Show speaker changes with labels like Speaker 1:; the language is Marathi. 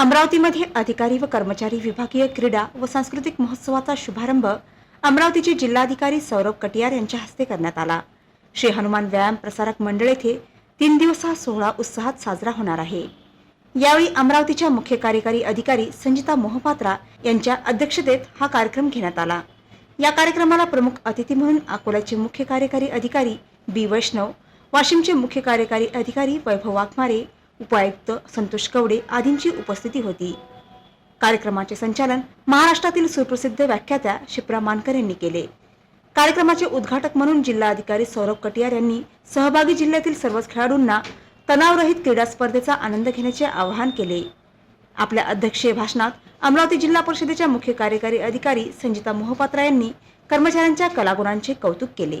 Speaker 1: अमरावतीमध्ये अधिकारी व कर्मचारी विभागीय क्रीडा व सांस्कृतिक महोत्सवाचा शुभारंभ अमरावतीचे जिल्हाधिकारी सौरभ कटियार यांच्या हस्ते करण्यात आला. श्री हनुमान व्यायाम प्रसारक मंडळ येथे तीन दिवस हा सोहळा उत्साहात साजरा होणार आहे. यावेळी अमरावतीच्या मुख्य कार्यकारी अधिकारी संजिता मोहपात्रा यांच्या अध्यक्षतेत हा कार्यक्रम घेण्यात आला. या कार्यक्रमाला प्रमुख अतिथी म्हणून अकोल्याचे मुख्य कार्यकारी अधिकारी बी वैष्णव वाशिमचे मुख्य कार्यकारी अधिकारी वैभव वाघमारे उपायुक्त संतोष कवडे आदींची उपस्थिती होती. कार्यक्रमाचे संचालन महाराष्ट्रातील सुप्रसिद्ध व्याख्यात्या शिप्रा मानकर यांनी केले. कार्यक्रमाचे उद्घाटक म्हणून जिल्हाधिकारी सौरभ कटियार यांनी सहभागी जिल्ह्यातील सर्वच खेळाडूंना तणावरहित क्रीडा स्पर्धेचा आनंद घेण्याचे आवाहन केले. आपल्या अध्यक्षीय भाषणात अमरावती जिल्हा परिषदेच्या मुख्य कार्यकारी अधिकारी संजिता मोहपात्रा यांनी कर्मचाऱ्यांच्या कलागुणांचे कौतुक केले.